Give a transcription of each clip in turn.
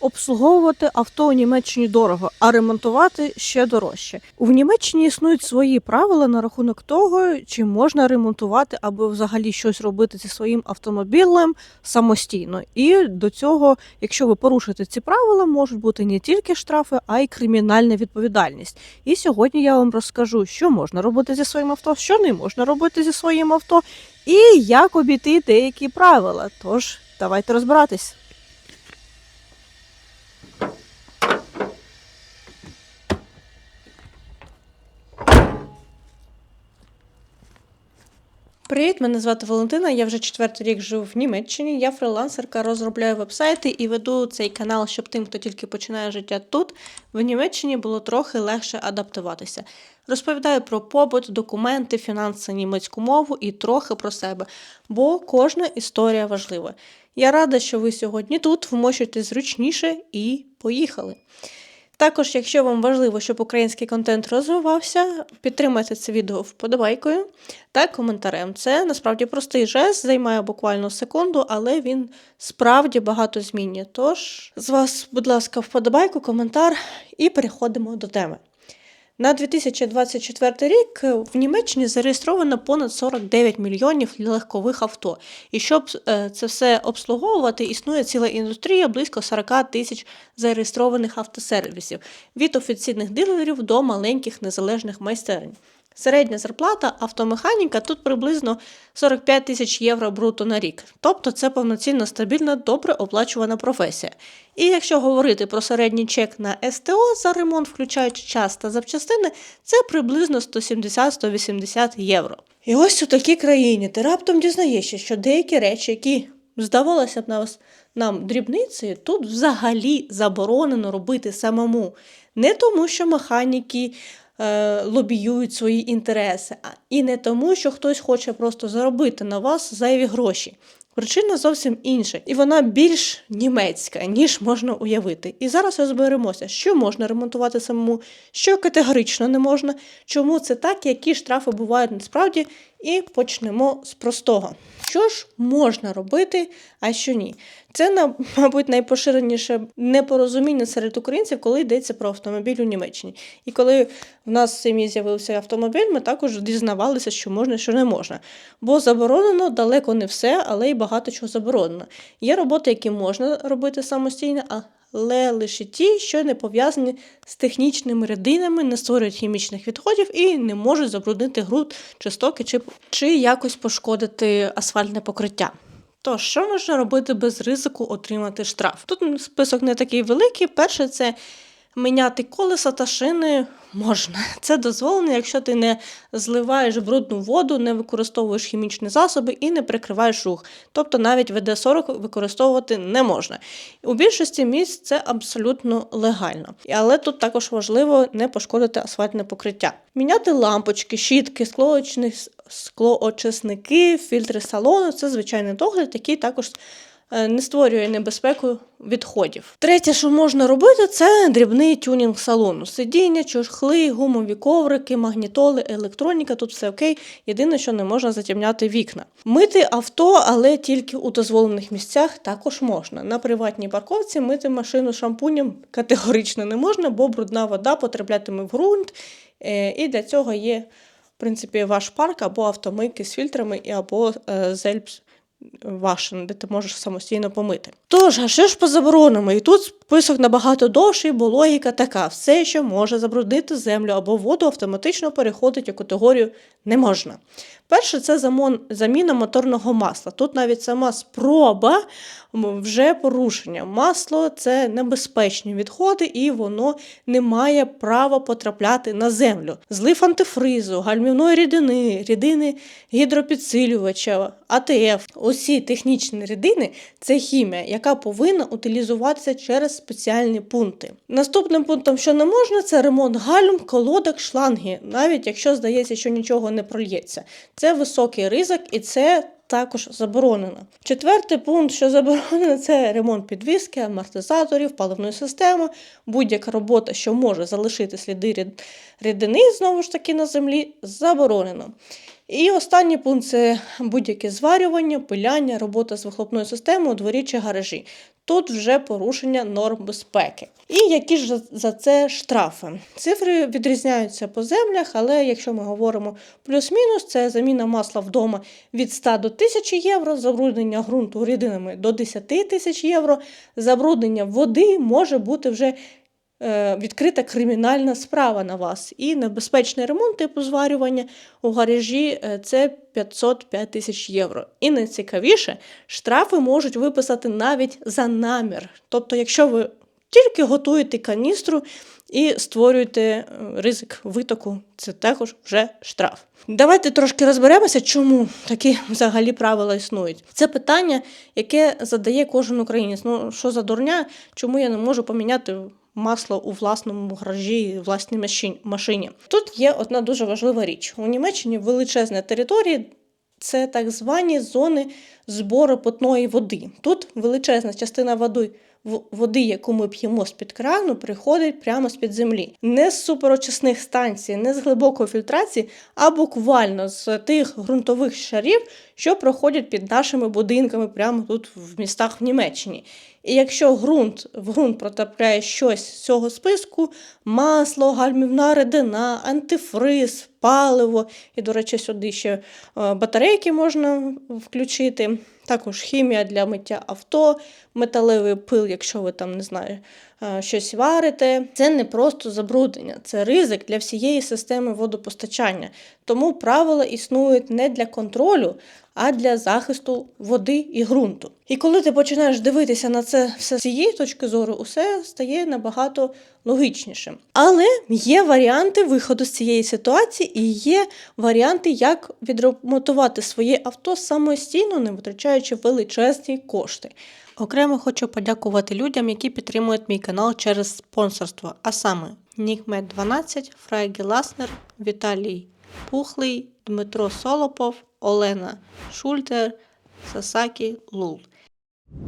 Обслуговувати авто у Німеччині дорого, а ремонтувати ще дорожче. У Німеччині існують свої правила на рахунок того, чи можна ремонтувати або взагалі щось робити зі своїм автомобілем самостійно. І до цього, якщо ви порушите ці правила, можуть бути не тільки штрафи, а й кримінальна відповідальність. І сьогодні я вам розкажу, що можна робити зі своїм авто, що не можна робити зі своїм авто, і як обійти деякі правила. Тож давайте розбиратись. Привіт, мене звати Валентина. Я вже четвертий рік живу в Німеччині. Я фрилансерка, розробляю вебсайти і веду цей канал, щоб тим, хто тільки починає життя тут, в Німеччині було трохи легше адаптуватися. Розповідаю про побут, документи, фінанси, німецьку мову і трохи про себе, бо кожна історія важлива. Я рада, що ви сьогодні тут вмощуєте зручніше і поїхали. Також, якщо вам важливо, щоб український контент розвивався, підтримайте це відео вподобайкою та коментарем. Це насправді простий жест, займає буквально секунду, але він справді багато змінює. Тож, з вас, будь ласка, вподобайку, коментар і переходимо до теми. На 2024 рік в Німеччині зареєстровано понад 49 мільйонів легкових авто. І щоб е, це все обслуговувати, існує ціла індустрія близько 40 тисяч зареєстрованих автосервісів від офіційних дилерів до маленьких незалежних майстерень. Середня зарплата автомеханіка тут приблизно 45 тисяч євро бруто на рік. Тобто це повноцінна, стабільна, добре оплачувана професія. І якщо говорити про середній чек на СТО за ремонт, включаючи час та запчастини, це приблизно 170-180 євро. І ось у такій країні ти раптом дізнаєшся, що деякі речі, які здавалося б нас нам дрібницею, тут взагалі заборонено робити самому. Не тому, що механіки е, лобіюють свої інтереси, а і не тому, що хтось хоче просто заробити на вас зайві гроші. Причина зовсім інша, і вона більш німецька, ніж можна уявити. І зараз розберемося, що можна ремонтувати самому, що категорично не можна, чому це так, які штрафи бувають насправді, і почнемо з простого. Що ж можна робити, а що ні? Це, мабуть, найпоширеніше непорозуміння серед українців, коли йдеться про автомобіль у Німеччині. І коли в нас в сім'ї з'явився автомобіль, ми також дізнавалися, що можна, що не можна. Бо заборонено далеко не все, але й багато чого заборонено. Є роботи, які можна робити самостійно, але лише ті, що не пов'язані з технічними рідинами, не створюють хімічних відходів і не можуть забруднити ґрунт чи стоки, чи, чи якось пошкодити асфальтне покриття. Тож, що можна робити без ризику отримати штраф? Тут список не такий великий. Перше, це міняти колеса та шини можна. Це дозволено, якщо ти не зливаєш брудну воду, не використовуєш хімічні засоби і не прикриваєш рух. Тобто навіть ВД-40 використовувати не можна. У більшості місць це абсолютно легально. Але тут також важливо не пошкодити асфальтне покриття. Міняти лампочки, щітки, склоочисники, фільтри салону це звичайний догляд, який також не створює небезпеку відходів. Третє, що можна робити, це дрібний тюнінг салону. Сидіння, чохли, гумові коврики, магнітоли, електроніка. Тут все окей. Єдине, що не можна затемняти вікна. Мити авто, але тільки у дозволених місцях також можна. На приватній парковці мити машину шампунем категорично не можна, бо брудна вода потраплятиме в ґрунт, е, і для цього є в принципі, ваш парк або автомийки з фільтрами, або е, вашин, де ти можеш самостійно помити. Тож, а що ж по заборонами? І тут список набагато довший, бо логіка така: все, що може забруднити землю або воду, автоматично переходить у категорію не можна. Перше, це замон- заміна моторного масла. Тут навіть сама спроба вже порушення. Масло це небезпечні відходи, і воно не має права потрапляти на землю. Злив антифризу, гальмівної рідини, рідини гідропідсилювача, АТФ. Усі технічні рідини це хімія, яка повинна утилізуватися через спеціальні пункти. Наступним пунктом, що не можна, це ремонт гальм, колодок, шланги, навіть якщо здається, що нічого не прольється. Це високий ризик і це також заборонено. Четвертий пункт, що заборонено, це ремонт підвіски, амортизаторів, паливної системи, будь-яка робота, що може залишити сліди рід- рідини знову ж таки на землі, заборонено. І останній пункт це будь-яке зварювання, пиляння, робота з вихлопною системою у дворі чи гаражі. Тут вже порушення норм безпеки. І які ж за- це штрафи? Цифри відрізняються по землях, але якщо ми говоримо плюс-мінус, це заміна масла вдома від 100 до 1000 євро, забруднення ґрунту рідинами до 10 тисяч євро, забруднення води може бути вже відкрита кримінальна справа на вас. І небезпечний ремонт типу зварювання у гаражі е, це 505 тисяч євро. І найцікавіше, штрафи можуть виписати навіть за намір. Тобто, якщо ви тільки готуєте каністру і створюєте е, ризик витоку, це також вже штраф. Давайте трошки розберемося, чому такі взагалі правила існують. Це питання, яке задає кожен українець. Ну що за дурня, чому я не можу поміняти масло у власному гаражі, власній машині? Тут є одна дуже важлива річ. У Німеччині величезна територія, це так звані зони збору питної води. Тут величезна частина води, води, яку ми п'ємо з-під крану, приходить прямо з-під землі. Не з суперочисних станцій, не з глибокої фільтрації, а буквально з тих ґрунтових шарів, що проходять під нашими будинками прямо тут в містах в Німеччині. І якщо ґрунт, в ґрунт потрапляє щось з цього списку: масло, гальмівна рідина, антифриз, паливо, і, до речі, сюди ще е, батарейки можна включити. Також хімія для миття авто, металевий пил, якщо ви там не знаю, е, щось варите. Це не просто забруднення, це ризик для всієї системи водопостачання. Тому правила існують не для контролю, а для захисту води і ґрунту. І коли ти починаєш дивитися на це все з цієї точки зору, усе стає набагато логічнішим. Але є варіанти виходу з цієї ситуації, і є варіанти, як відремонтувати своє авто самостійно, не витрачаючи величезні кошти. Окремо хочу подякувати людям, які підтримують мій канал через спонсорство, а саме Нікмет 12, Фрайгі Ласнер, Віталій Пухлий, Дмитро Солопов, Олена Шультер, Сасакі Лул.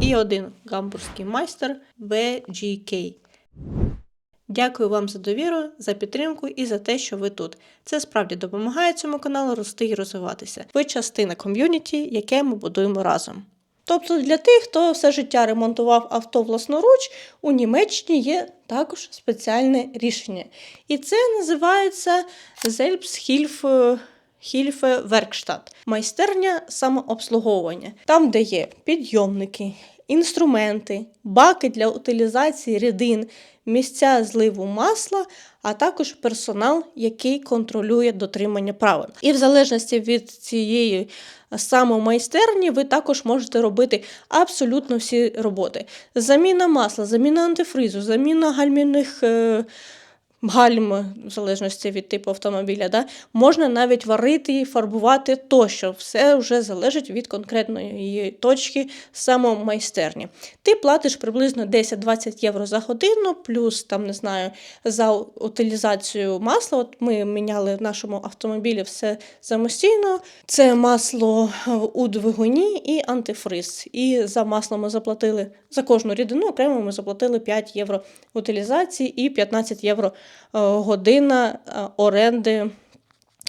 І один гамбурзький майстер VGK. Дякую вам за довіру, за підтримку і за те, що ви тут. Це справді допомагає цьому каналу рости і розвиватися. Ви частина ком'юніті, яке ми будуємо разом. Тобто для тих, хто все життя ремонтував авто власноруч, у Німеччині є також спеціальне рішення. І це називається Selbsthilfe Hilfe Werkstatt – майстерня самообслуговування, там, де є підйомники, інструменти, баки для утилізації рідин, місця зливу масла, а також персонал, який контролює дотримання правил. І в залежності від цієї самомайстерні, ви також можете робити абсолютно всі роботи: заміна масла, заміна антифризу, заміна гальмівних. е, Гальм, в залежності від типу автомобіля, да? можна навіть варити, фарбувати тощо. Все вже залежить від конкретної точки самомайстерні. Ти платиш приблизно 10-20 євро за годину, плюс там не знаю за утилізацію масла. От ми міняли в нашому автомобілі все самостійно. Це масло у двигуні і антифриз. І за масло ми заплатили за кожну рідину окремо ми заплатили 5 євро утилізації і 15 євро година е, оренди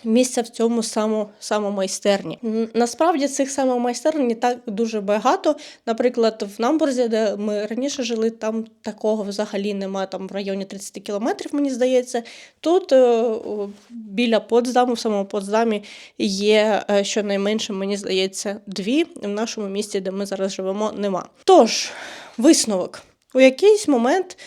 місця в цьому само, самомайстерні. Насправді цих самомайстерень не так дуже багато. Наприклад, в Намбурзі, де ми раніше жили, там такого взагалі немає, там в районі 30 кілометрів, мені здається. Тут е, біля Потсдаму, в самому Потсдамі є е, щонайменше, мені здається, дві. В нашому місті, де ми зараз живемо, нема. Тож, висновок. У якийсь момент е,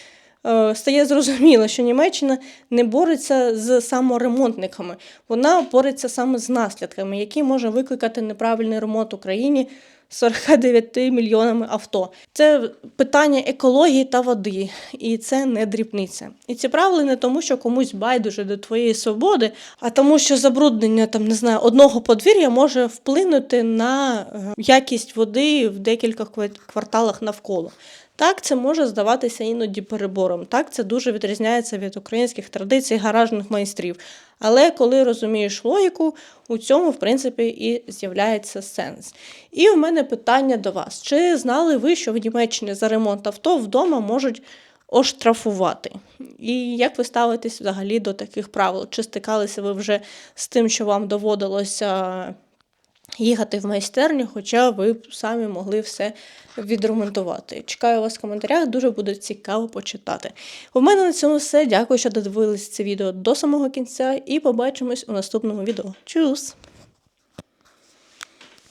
стає зрозуміло, що Німеччина не бореться з саморемонтниками, вона бореться саме з наслідками, які може викликати неправильний ремонт Україні. 49 мільйонами авто. Це питання екології та води, і це не дрібниця. І ці правила не тому, що комусь байдуже до твоєї свободи, а тому, що забруднення там не знаю одного подвір'я може вплинути на е, якість води в декілька ква- кварталах навколо. Так, це може здаватися іноді перебором. Так, це дуже відрізняється від українських традицій гаражних майстрів. Але коли розумієш логіку, у цьому, в принципі, і з'являється сенс. І в мене питання до вас: чи знали ви, що в Німеччині за ремонт авто вдома можуть оштрафувати. І як ви ставитесь взагалі до таких правил? Чи стикалися ви вже з тим, що вам доводилося їхати в майстерню, хоча ви б самі могли все відремонтувати? Чекаю вас в коментарях, дуже буде цікаво почитати. У мене на цьому все. Дякую, що додивились це відео до самого кінця, і побачимось у наступному відео. Чус!